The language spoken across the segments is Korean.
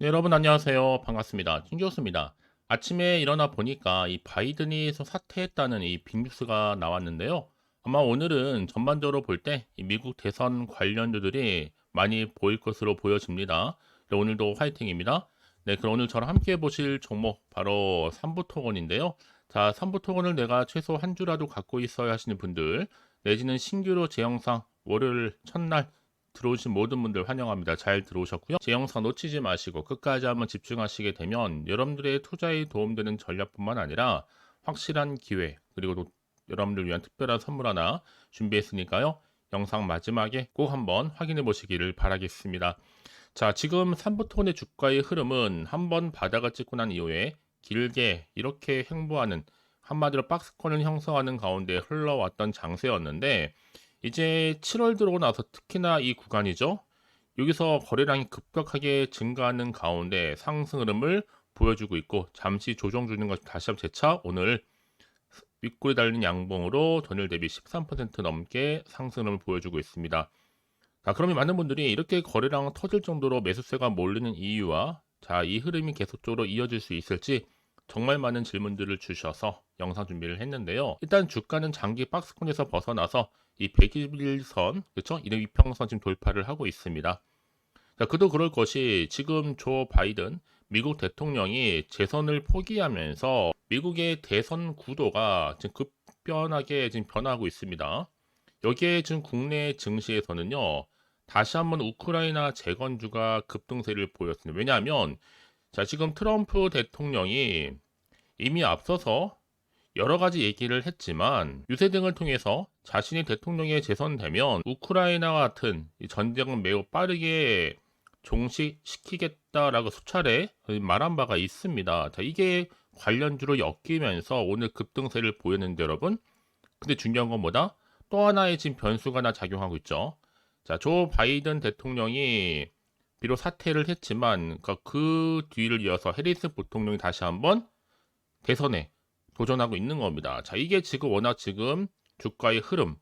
네, 여러분 안녕하세요. 반갑습니다. 김교수입니다. 아침에 일어나 보니까 이 바이든이 사퇴했다는 이 빅뉴스가 나왔는데요. 아마 오늘은 전반적으로 볼 때 미국 대선 관련주들이 많이 보일 것으로 보여집니다. 네, 오늘도 화이팅입니다. 네, 그럼 오늘 저랑 함께 보실 종목 바로 삼부토건인데요. 자, 삼부토건을 내가 최소 한 주라도 갖고 있어야 하시는 분들 내지는 신규로 제 영상 월요일 첫날 들어오신 모든 분들 환영합니다. 잘 들어오셨고요. 제 영상 놓치지 마시고 끝까지 한번 집중하시게 되면 여러분들의 투자에 도움되는 전략뿐만 아니라 확실한 기회 그리고 또 여러분들 위한 특별한 선물 하나 준비했으니까요. 영상 마지막에 꼭 한번 확인해 보시기를 바라겠습니다. 자, 지금 삼부톤의 주가의 흐름은 한번 바닥을 찍고 난 이후에 길게 이렇게 횡보하는 한마디로 박스권을 형성하는 가운데 흘러왔던 장세였는데 이제 7월 들어오고 나서 특히나 이 구간이죠. 여기서 거래량이 급격하게 증가하는 가운데 상승 흐름을 보여주고 있고 잠시 조정 주는 것 다시 한번 재차 오늘 윗골이 달린 양봉으로 전일 대비 13% 넘게 상승 흐름을 보여주고 있습니다. 자, 그러면 많은 분들이 이렇게 거래량 터질 정도로 매수세가 몰리는 이유와 자, 이 흐름이 계속적으로 이어질 수 있을지 정말 많은 질문들을 주셔서 영상 준비를 했는데요. 일단 주가는 장기 박스권에서 벗어나서 이 121선, 그렇죠? 이런 위평선 지금 돌파를 하고 있습니다. 자, 그도 그럴 것이 지금 조 바이든 미국 대통령이 재선을 포기하면서 미국의 대선 구도가 지금 급변하게 지금 변하고 있습니다. 여기에 지금 국내 증시에서는요, 다시 한번 우크라이나 재건주가 급등세를 보였습니다. 왜냐하면 자, 지금 트럼프 대통령이 이미 앞서서 여러 가지 얘기를 했지만 유세 등을 통해서 자신이 대통령에 재선되면 우크라이나 같은 전쟁을 매우 빠르게 종식시키겠다라고 수차례 말한 바가 있습니다. 자, 이게 관련주로 엮이면서 오늘 급등세를 보였는데 여러분. 근데 중요한 건 뭐다? 또 하나의 지금 변수가 나 작용하고 있죠. 자, 조 바이든 대통령이 비록 사퇴를 했지만 그러니까 그 뒤를 이어서 해리스 부통령이 다시 한번 대선에 도전하고 있는 겁니다. 자, 이게 지금 워낙 지금 주가의 흐름.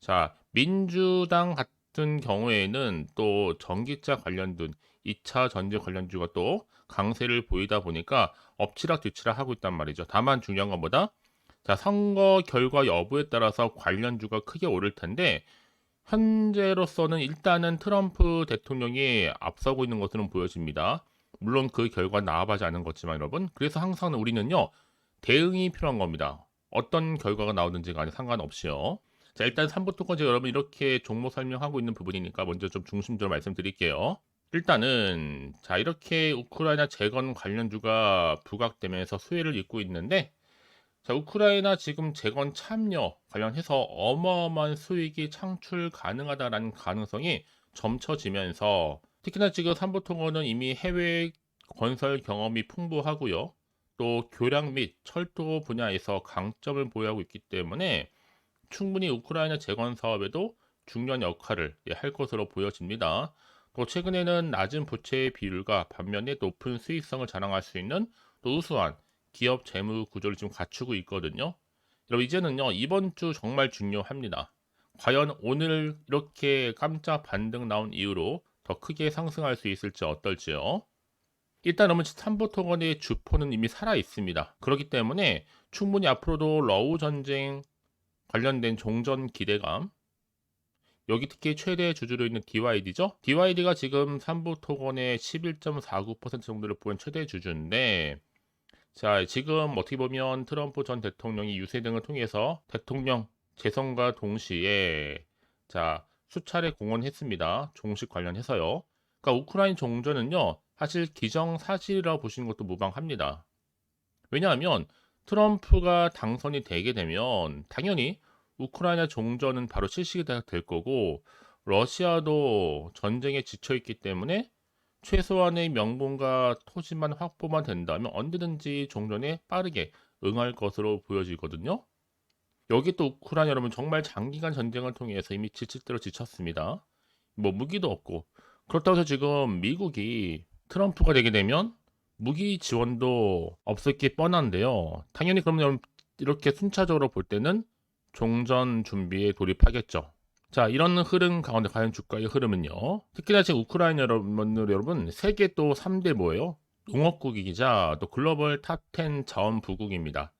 자, 민주당 같은 경우에는 또 전기차 관련된 2차 전지 관련주가 또 강세를 보이다 보니까 엎치락 뒤치락 하고 있단 말이죠. 다만 중요한 건 뭐다? 자, 선거 결과 여부에 따라서 관련주가 크게 오를 텐데 현재로서는 일단은 트럼프 대통령이 앞서고 있는 것으로 보여집니다. 물론 그 결과 나와봐지 않은 거지만 여러분. 그래서 항상 우리는요. 대응이 필요한 겁니다. 어떤 결과가 나오든지 간에 상관없이요. 자, 일단 3부터 까지 여러분 이렇게 종목 설명하고 있는 부분이니까 먼저 좀 중심적으로 말씀드릴게요. 일단은 자, 이렇게 우크라이나 재건 관련주가 부각되면서 수혜를 잇고 있는데 자, 우크라이나 지금 재건 참여 관련해서 어마어마한 수익이 창출 가능하다라는 가능성이 점쳐지면서 특히나 지금 삼부통원은 이미 해외 건설 경험이 풍부하고요. 또 교량 및 철도 분야에서 강점을 보유하고 있기 때문에 충분히 우크라이나 재건 사업에도 중요한 역할을 예, 할 것으로 보여집니다. 또 최근에는 낮은 부채 비율과 반면에 높은 수익성을 자랑할 수 있는 또 우수한 기업 재무 구조를 지금 갖추고 있거든요. 여러분 이제는요 이번 주 정말 중요합니다. 과연 오늘 이렇게 깜짝 반등 나온 이후로 더 크게 상승할 수 있을지 어떨지요. 일단 그러면 3부 토건의 주포는 이미 살아 있습니다. 그렇기 때문에 충분히 앞으로도 러우 전쟁 관련된 종전 기대감 여기 특히 최대 주주로 있는 DYD죠. DYD가 지금 3부 토건의 11.49% 정도를 보인 최대 주주인데 자 지금 어떻게 보면 트럼프 전 대통령이 유세 등을 통해서 대통령 재선과 동시에 자 수차례 공언했습니다. 종식 관련해서요. 그러니까 우크라이나 종전은요. 사실 기정사실이라고 보시는 것도 무방합니다. 왜냐하면 트럼프가 당선이 되게 되면 당연히 우크라이나 종전은 바로 실시가 될 거고 러시아도 전쟁에 지쳐 있기 때문에 최소한의 명분과 토지만 확보만 된다면 언제든지 종전에 빠르게 응할 것으로 보여지거든요. 여기 또 우크라이나 여러분 정말 장기간 전쟁을 통해서 이미 지칠 대로 지쳤습니다. 뭐 무기도 없고 그렇다고 해서 지금 미국이 트럼프가 되게 되면 무기 지원도 없을 게 뻔한데요. 당연히 그러면 이렇게 순차적으로 볼 때는 종전 준비에 돌입하겠죠. 자, 이런 흐름 가운데 과연 주가의 흐름은요. 특히나 지금 우크라이나 여러분, 여러분 세계 또 3대 뭐예요? 농업국이자 또 글로벌 탑10 자원 부국입니다.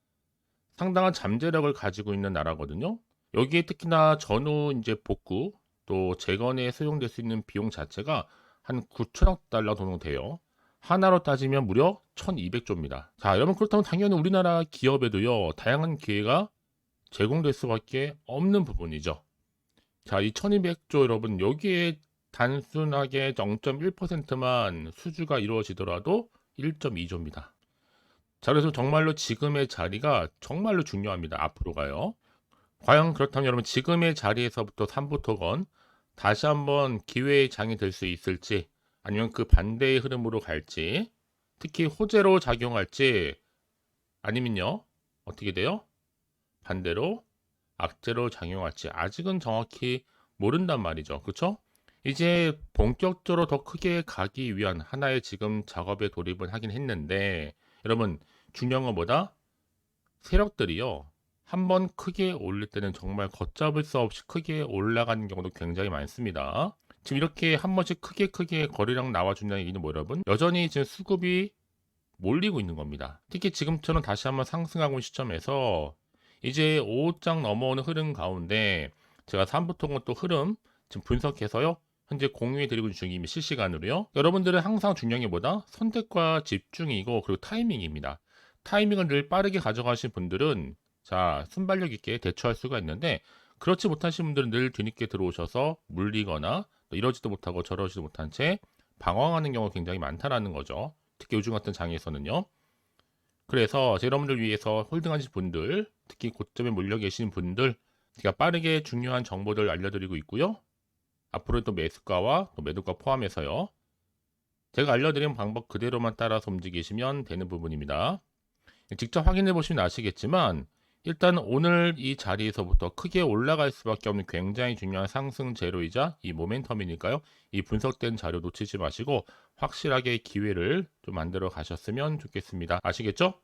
상당한 잠재력을 가지고 있는 나라거든요. 여기에 특히나 전후 이제 복구 또 재건에 사용될 수 있는 비용 자체가 한 9천억 달러 정도 돼요. 하나로 따지면 무려 1200조입니다. 자, 여러분 그렇다면 당연히 우리나라 기업에도요. 다양한 기회가 제공될 수밖에 없는 부분이죠. 자, 이 1200조 여러분 여기에 단순하게 0.1%만 수주가 이루어지더라도 1.2조입니다. 자, 그래서 정말로 지금의 자리가 정말로 중요합니다. 앞으로 가요. 과연 그렇다면 여러분 지금의 자리에서부터 3부토건 다시 한번 기회의 장이 될 수 있을지 아니면 그 반대의 흐름으로 갈지 특히 호재로 작용할지 아니면요 어떻게 돼요? 반대로 악재로 작용할지 아직은 정확히 모른단 말이죠. 그렇죠? 이제 본격적으로 더 크게 가기 위한 하나의 지금 작업에 돌입을 하긴 했는데 여러분 중요한 건 뭐다? 세력들이요. 한 번 크게 올릴 때는 정말 걷잡을 수 없이 크게 올라가는 경우도 굉장히 많습니다. 지금 이렇게 한 번씩 크게 크게 거래량 나와준다는 얘기는 뭐 여러분? 여전히 지금 수급이 몰리고 있는 겁니다. 특히 지금처럼 다시 한번 상승하고 있는 시점에서 이제 5장 넘어오는 흐름 가운데 제가 3부통은 또 흐름 지금 분석해서요. 현재 공유해 드리고 있는 중입니다. 실시간으로요. 여러분들은 항상 중요한 게 뭐다? 선택과 집중이고 그리고 타이밍입니다. 타이밍을 늘 빠르게 가져가신 분들은 자 순발력 있게 대처할 수가 있는데 그렇지 못하신 분들은 늘 뒤늦게 들어오셔서 물리거나 이러지도 못하고 저러지도 못한 채 방황하는 경우가 굉장히 많다라는 거죠. 특히 요즘 같은 장에서는요. 그래서 여러분들 위해서 홀딩하신 분들, 특히 고점에 몰려 계신 분들, 제가 빠르게 중요한 정보들 알려드리고 있고요. 앞으로 또 매수가와 또 매도가 포함해서요. 제가 알려드린 방법 그대로만 따라서 움직이시면 되는 부분입니다. 직접 확인해 보시면 아시겠지만 일단 오늘 이 자리에서부터 크게 올라갈 수밖에 없는 굉장히 중요한 상승 재료이자 이 모멘텀이니까요. 이 분석된 자료 놓치지 마시고 확실하게 기회를 좀 만들어 가셨으면 좋겠습니다. 아시겠죠?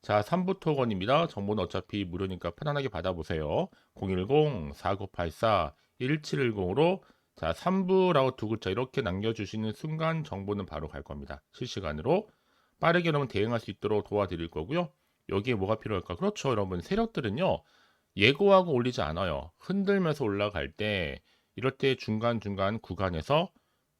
자, 3부 토건입니다. 정보는 어차피 무료니까 편안하게 받아보세요. 010-4984-1710으로 자, 3부라고 두 글자 이렇게 남겨주시는 순간 정보는 바로 갈 겁니다. 실시간으로 빠르게 여러분 대응할 수 있도록 도와드릴 거고요. 여기에 뭐가 필요할까? 그렇죠, 여러분. 세력들은요, 예고하고 올리지 않아요. 흔들면서 올라갈 때, 이럴 때 중간중간 구간에서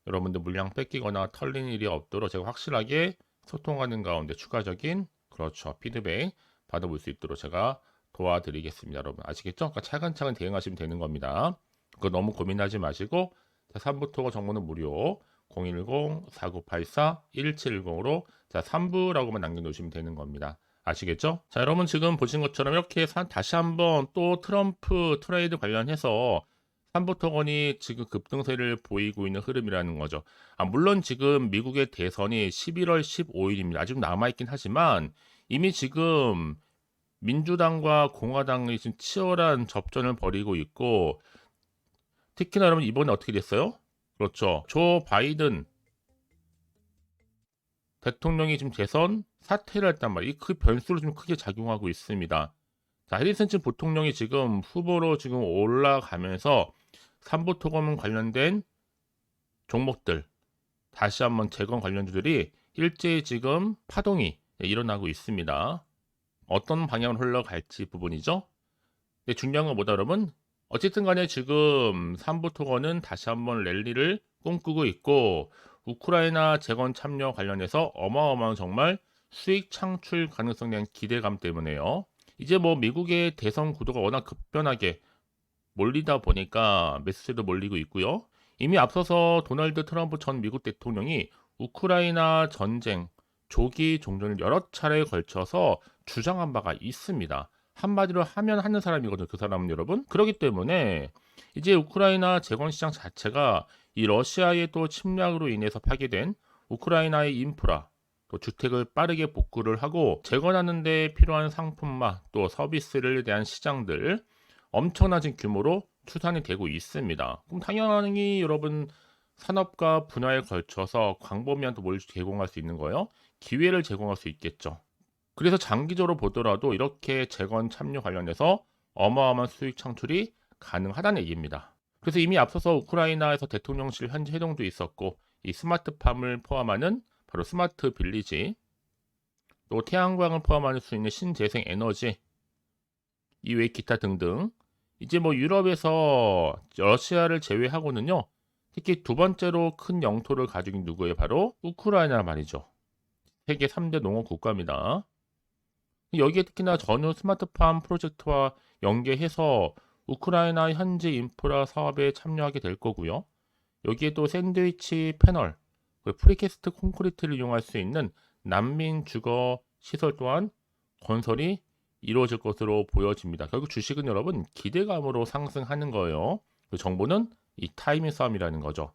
여러분들 물량 뺏기거나 털린 일이 없도록 제가 확실하게 소통하는 가운데 추가적인, 그렇죠, 피드백 받아볼 수 있도록 제가 도와드리겠습니다. 여러분. 아시겠죠? 그러니까 차근차근 대응하시면 되는 겁니다. 그거 너무 고민하지 마시고, 3부토가 정보는 무료. 010-4984-1710으로 자 3부라고만 남겨놓으시면 되는 겁니다. 아시겠죠? 자, 여러분 지금 보신 것처럼 이렇게 다시 한번 또 트럼프 트레이드 관련해서 삼부토건이 지금 급등세를 보이고 있는 흐름이라는 거죠. 아, 물론 지금 미국의 대선이 11월 15일입니다. 아직 남아있긴 하지만 이미 지금 민주당과 공화당이 지금 치열한 접전을 벌이고 있고 특히나 여러분 이번에 어떻게 됐어요? 그렇죠. 조 바이든 대통령이 지금 대선 사퇴를 했단 말이에요. 그 변수로 좀 크게 작용하고 있습니다. 자, 해리슨 부통령이 지금 후보로 지금 올라가면서 삼부 토건 관련된 종목들 다시 한번 재건 관련주들이 일제히 지금 파동이 일어나고 있습니다. 어떤 방향으로 흘러갈지 부분이죠. 근데 중요한 건 뭐다 여러분? 어쨌든 간에 지금 삼부 토건은 다시 한번 랠리를 꿈꾸고 있고 우크라이나 재건 참여 관련해서 어마어마한 정말 수익 창출 가능성에 대한 기대감 때문에요. 이제 뭐 미국의 대선 구도가 워낙 급변하게 몰리다 보니까 매수세도 몰리고 있고요. 이미 앞서서 도널드 트럼프 전 미국 대통령이 우크라이나 전쟁 조기 종전을 여러 차례에 걸쳐서 주장한 바가 있습니다. 한마디로 하면 하는 사람이거든요. 그 사람은 여러분. 그렇기 때문에 이제 우크라이나 재건 시장 자체가 이 러시아의 또 침략으로 인해서 파괴된 우크라이나의 인프라, 또 주택을 빠르게 복구를 하고 재건하는 데 필요한 상품과 또 서비스를 대한 시장들 엄청난 규모로 추산이 되고 있습니다. 그럼 당연히 여러분 산업과 분야에 걸쳐서 광범위한 뭘 제공할 수 있는 거예요? 기회를 제공할 수 있겠죠. 그래서 장기적으로 보더라도 이렇게 재건 참여 관련해서 어마어마한 수익 창출이 가능하다는 얘기입니다. 그래서 이미 앞서서 우크라이나에서 대통령실 현지 회동도 있었고 이 스마트팜을 포함하는 바로 스마트 빌리지 또 태양광을 포함할 수 있는 신재생 에너지 이외 기타 등등 이제 뭐 유럽에서 러시아를 제외하고는요 특히 두 번째로 큰 영토를 있는 누구예요? 바로 우크라이나 말이죠. 세계 3대 농업 국가입니다. 여기에 특히나 전후 스마트팜 프로젝트와 연계해서 우크라이나 현지 인프라 사업에 참여하게 될 거고요. 여기에 또 샌드위치 패널, 그리고 프리캐스트 콘크리트를 이용할 수 있는 난민 주거 시설 또한 건설이 이루어질 것으로 보여집니다. 결국 주식은 여러분 기대감으로 상승하는 거예요. 그 정보는 이 타이밍 싸움이라는 거죠.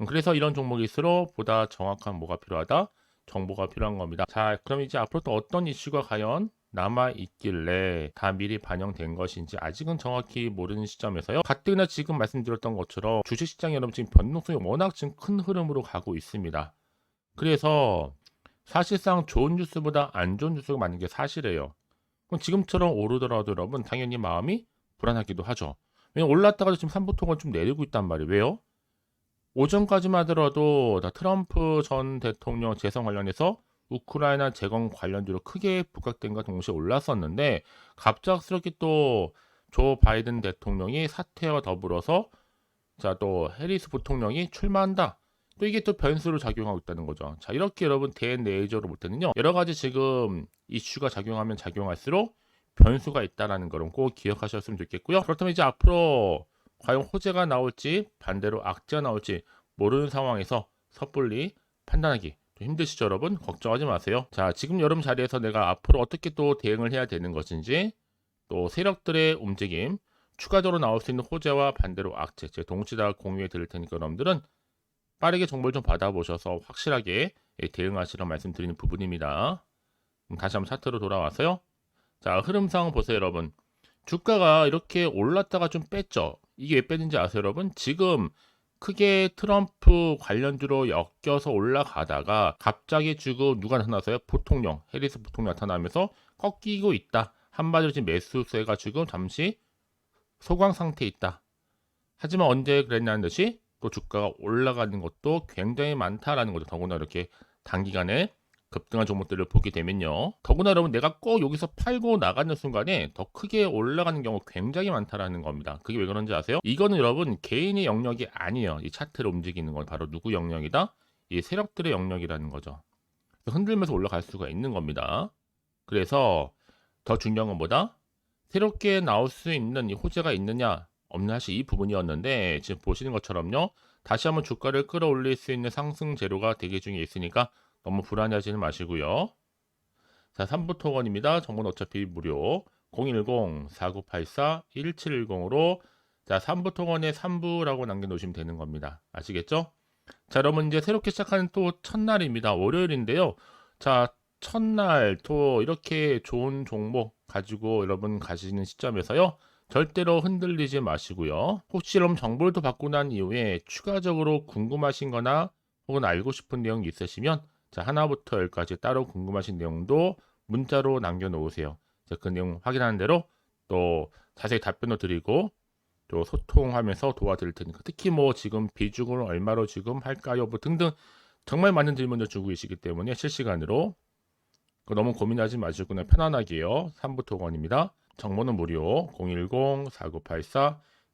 음, 그래서 이런 종목일수록 보다 정확한 뭐가 필요하다? 정보가 필요한 겁니다. 자, 그럼 이제 앞으로 또 어떤 이슈가 과연 남아 있길래 다 미리 반영된 것인지 아직은 정확히 모르는 시점에서요. 가뜩이나 지금 말씀드렸던 것처럼 주식시장이 여러분 지금 변동성이 워낙 지금 큰 흐름으로 가고 있습니다. 그래서 사실상 좋은 뉴스보다 안 좋은 뉴스가 많은 게 사실이에요. 그럼 지금처럼 오르더라도 여러분 당연히 마음이 불안하기도 하죠. 왜냐면 올랐다가도 지금 3부통을 좀 내리고 있단 말이에요. 왜요? 오전까지만 하더라도 다 트럼프 전 대통령 재선 관련해서 우크라이나 재건 관련주로 크게 부각된과 동시에 올랐었는데 갑작스럽게 또 조 바이든 대통령이 사퇴와 더불어서 자 또 해리스 부통령이 출마한다. 또 이게 또 변수로 작용하고 있다는 거죠. 자 이렇게 여러분 대내적으로 볼 때는요 여러 가지 지금 이슈가 작용하면 작용할수록 변수가 있다라는 거를 꼭 기억하셨으면 좋겠고요. 그렇다면 이제 앞으로 과연 호재가 나올지 반대로 악재가 나올지 모르는 상황에서 섣불리 판단하기 좀 힘드시죠 여러분? 걱정하지 마세요. 자 지금 여러분 자리에서 내가 앞으로 어떻게 또 대응을 해야 되는 것인지 또 세력들의 움직임 추가적으로 나올 수 있는 호재와 반대로 악재 제 동시 다 공유해 드릴 테니까 여러분들은 빠르게 정보를 좀 받아보셔서 확실하게 대응하시라 말씀드리는 부분입니다. 그럼 다시 한번 차트로 돌아와서요. 자 흐름상 보세요 여러분. 주가가 이렇게 올랐다가 좀 뺐죠? 이게 왜 뺐는지 아세요 여러분? 지금 크게 트럼프 관련주로 엮여서 올라가다가 갑자기 지금 누가 나타나서요? 부통령, 해리스 부통령 나타나면서 꺾이고 있다. 한마디로 지금 매수세가 지금 잠시 소강 상태에 있다. 하지만 언제 그랬냐는 듯이 또 주가가 올라가는 것도 굉장히 많다라는 거죠. 더구나 이렇게 단기간에 급등한 종목들을 보게 되면요. 더구나 여러분 내가 꼭 여기서 팔고 나가는 순간에 더 크게 올라가는 경우 굉장히 많다라는 겁니다. 그게 왜 그런지 아세요? 이거는 여러분 개인의 영역이 아니에요. 이 차트를 움직이는 건 바로 누구 영역이다? 이 세력들의 영역이라는 거죠. 흔들면서 올라갈 수가 있는 겁니다. 그래서 더 중요한 건 뭐다? 새롭게 나올 수 있는 이 호재가 있느냐 없느냐 이 부분이었는데 지금 보시는 것처럼요. 다시 한번 주가를 끌어올릴 수 있는 상승 재료가 대기 중에 있으니까 너무 불안해하지는 마시고요. 자, 3부 토건입니다. 정보는 어차피 무료. 010-4984-1710으로 자, 3부 토건에 3부라고 남겨놓으시면 되는 겁니다. 아시겠죠? 자, 여러분 이제 새롭게 시작하는 또 첫날입니다. 월요일인데요. 자, 첫날 또 이렇게 좋은 종목 가지고 여러분 가시는 시점에서요. 절대로 흔들리지 마시고요. 혹시 여러분 정보를 또 받고 난 이후에 추가적으로 궁금하신 거나 혹은 알고 싶은 내용이 있으시면 자, 하나부터 열까지 따로 궁금하신 내용도 문자로 남겨놓으세요. 자, 그 내용 확인하는 대로 또 자세히 답변도 드리고 또 소통하면서 도와드릴 테니까 특히 뭐 지금 비중을 얼마로 지금 할까요? 뭐 등등 정말 많은 질문을 주고 계시기 때문에 실시간으로 너무 고민하지 마시고 편안하게요. 3부 토건입니다. 정보는 무료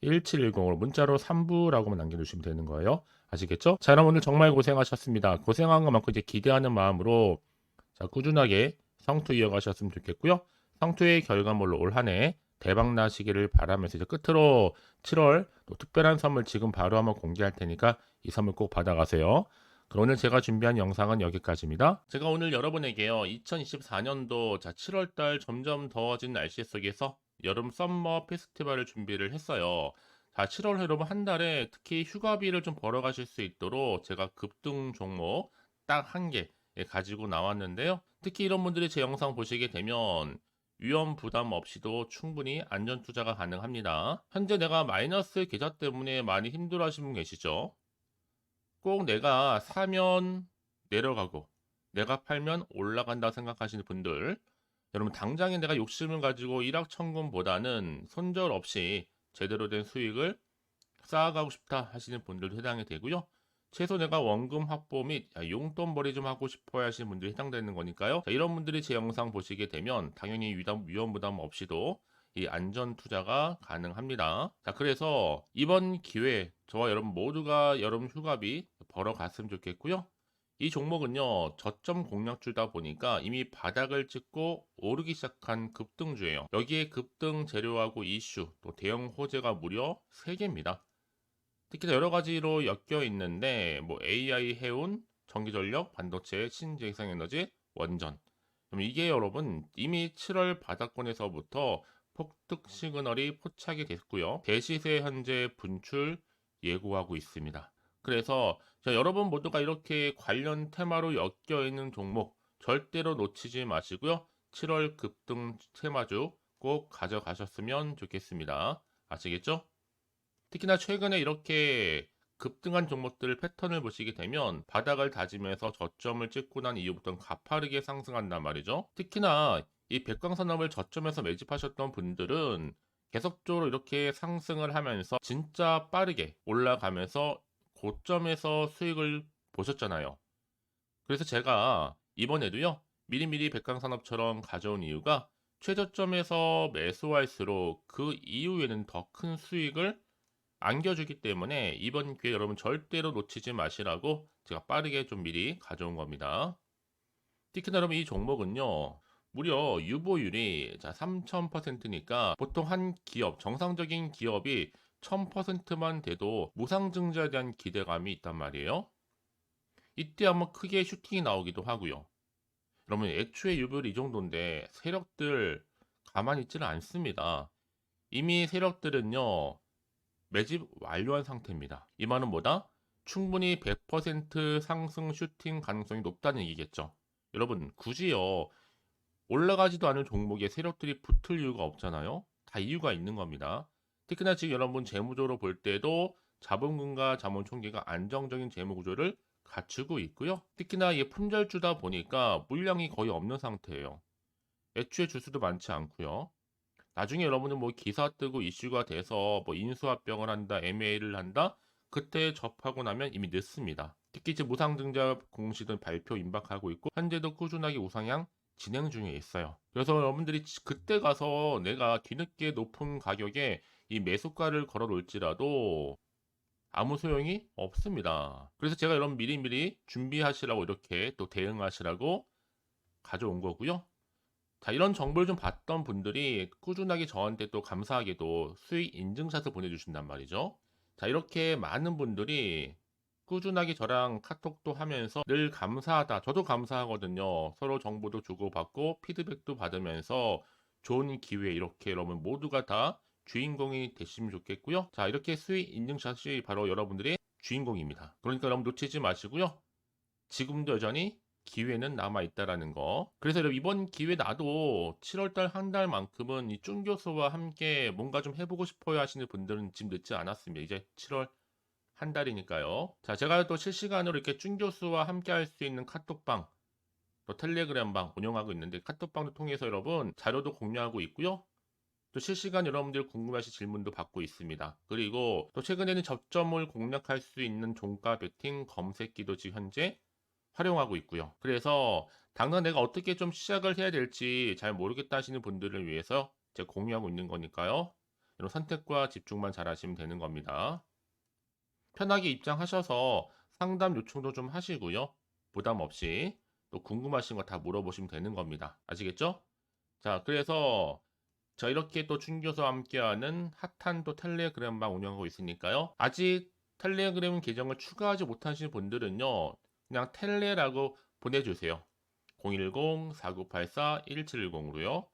010-4984-1710으로 문자로 3부라고만 남겨주시면 되는 거예요. 아시겠죠? 자, 여러분 오늘 정말 고생하셨습니다. 고생한 것만큼 이제 기대하는 마음으로 자, 꾸준하게 성투 이어가셨으면 좋겠고요. 성투의 결과물로 올 한 해 대박 나시기를 바라면서 이제 끝으로 7월 또 특별한 선물 지금 바로 한번 공개할 테니까 이 선물 꼭 받아가세요. 그럼 오늘 제가 준비한 영상은 여기까지입니다. 제가 오늘 여러분에게요. 2024년도 자 7월달 점점 더워진 날씨 속에서 여름 썸머 페스티벌을 준비를 했어요. 자 7월 여러분 한 달에 특히 휴가비를 좀 벌어가실 수 있도록 제가 급등 종목 딱 한 개 가지고 나왔는데요. 특히 이런 분들이 제 영상 보시게 되면 위험 부담 없이도 충분히 안전 투자가 가능합니다. 현재 내가 마이너스 계좌 때문에 많이 힘들어 하시는 분 계시죠? 꼭 내가 사면 내려가고 내가 팔면 올라간다 생각하시는 분들 여러분 당장에 내가 욕심을 가지고 일확천금보다는 손절 없이 제대로 된 수익을 쌓아가고 싶다 하시는 분들도 해당이 되고요. 최소 내가 원금 확보 및 용돈벌이 좀 하고 싶어야 하시는 분들이 해당되는 거니까요. 자, 이런 분들이 제 영상 보시게 되면 당연히 위험, 위험 부담 없이도 이 안전 투자가 가능합니다. 자, 그래서 이번 기회에 저와 여러분 모두가 여름 휴가비 벌어 갔으면 좋겠고요. 이 종목은요, 저점 공략주다 보니까 이미 바닥을 찍고 오르기 시작한 급등주예요. 여기에 급등 재료하고 이슈, 또 대형 호재가 무려 3개입니다. 특히 여러 가지로 엮여 있는데, 뭐 AI 해운, 전기전력, 반도체, 신재생에너지, 원전. 그럼 이게 여러분 이미 7월 바닥권에서부터 폭등 시그널이 포착이 됐고요. 대시세 현재 분출 예고하고 있습니다. 그래서 여러분 모두가 이렇게 관련 테마로 엮여 있는 종목 절대로 놓치지 마시고요. 7월 급등 테마주 꼭 가져가셨으면 좋겠습니다. 아시겠죠? 특히나 최근에 이렇게 급등한 종목들 패턴을 보시게 되면 바닥을 다지면서 저점을 찍고 난 이후부터는 가파르게 상승한단 말이죠. 특히나 이 백광산업을 저점에서 매집하셨던 분들은 계속적으로 이렇게 상승을 하면서 진짜 빠르게 올라가면서 고점에서 수익을 보셨잖아요. 그래서 제가 이번에도요, 미리미리 백광산업처럼 가져온 이유가 최저점에서 매수할수록 그 이후에는 더 큰 수익을 안겨주기 때문에 이번 기회 여러분 절대로 놓치지 마시라고 제가 빠르게 좀 미리 가져온 겁니다. 특히나 여러분 이 종목은요, 무려 유보율이 자 3000%니까 보통 한 기업, 정상적인 기업이 1000%만 돼도 무상증자에 대한 기대감이 있단 말이에요. 이때 한번 크게 슈팅이 나오기도 하고요. 여러분 애초에 유보율이 이 정도인데 세력들 가만히 있지는 않습니다. 이미 세력들은요 매집 완료한 상태입니다. 이 말은 뭐다? 충분히 100% 상승 슈팅 가능성이 높다는 얘기겠죠. 여러분 굳이요 올라가지도 않을 종목에 세력들이 붙을 이유가 없잖아요. 다 이유가 있는 겁니다. 특히나 지금 여러분 재무적으로 볼 때도 자본금과 자본 총계가 안정적인 재무 구조를 갖추고 있고요. 특히나 이 품절주다 보니까 물량이 거의 없는 상태예요. 애초에 주수도 많지 않고요. 나중에 여러분은 뭐 기사 뜨고 이슈가 돼서 뭐 인수합병을 한다, M&A를 한다, 그때 접하고 나면 이미 늦습니다. 특히 이제 무상증자 공시도 발표 임박하고 있고 현재도 꾸준하게 우상향 진행 중에 있어요. 그래서 여러분들이 그때 가서 내가 뒤늦게 높은 가격에 이 매수가를 걸어 놓을지라도 아무 소용이 없습니다. 그래서 제가 여러분 미리미리 준비하시라고 이렇게 또 대응하시라고 가져온 거고요. 자, 이런 정보를 좀 봤던 분들이 꾸준하게 저한테 또 감사하게도 수익 인증샷을 보내주신단 말이죠. 자, 이렇게 많은 분들이 꾸준하게 저랑 카톡도 하면서 늘 감사하다. 저도 감사하거든요. 서로 정보도 주고받고 피드백도 받으면서 좋은 기회 이렇게 여러분 모두가 다 주인공이 되시면 좋겠고요. 자, 이렇게 수익 인증샷이 바로 여러분들의 주인공입니다. 그러니까 여러분 놓치지 마시고요. 지금도 여전히 기회는 남아 있다라는 거. 그래서 이번 기회 나도 7월달 한 달만큼은 이쭝 교수와 함께 뭔가 좀 해보고 싶어요 하시는 분들은 지금 늦지 않았습니다. 이제 7월 한 달이니까요. 자, 제가 또 실시간으로 이렇게 쭝 교수와 함께 할 수 있는 카톡방, 또 텔레그램방 운영하고 있는데 카톡방을 통해서 여러분 자료도 공유하고 있고요. 또 실시간 여러분들 궁금하신 질문도 받고 있습니다. 그리고 또 최근에는 접점을 공략할 수 있는 종가 베팅 검색기도 지금 현재 활용하고 있고요. 그래서 당장 내가 어떻게 좀 시작을 해야 될지 잘 모르겠다 하시는 분들을 위해서 제가 공유하고 있는 거니까요. 이런 선택과 집중만 잘 하시면 되는 겁니다. 편하게 입장하셔서 상담 요청도 좀 하시고요. 부담 없이 또 궁금하신 거 다 물어보시면 되는 겁니다. 아시겠죠? 자, 그래서 저 이렇게 또 준교수와 함께하는 핫한 또 텔레그램방 운영하고 있으니까요. 아직 텔레그램 계정을 추가하지 못하신 분들은요. 그냥 텔레라고 보내주세요. 010-4984-1710으로요.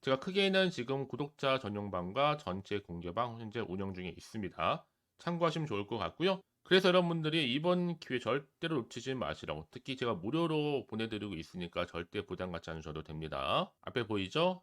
제가 크게는 지금 구독자 전용방과 전체 공개방 현재 운영 중에 있습니다. 참고하시면 좋을 것 같고요. 그래서 여러분들이 이번 기회 절대로 놓치지 마시라고 특히 제가 무료로 보내드리고 있으니까 절대 부담 갖지 않으셔도 됩니다. 앞에 보이죠?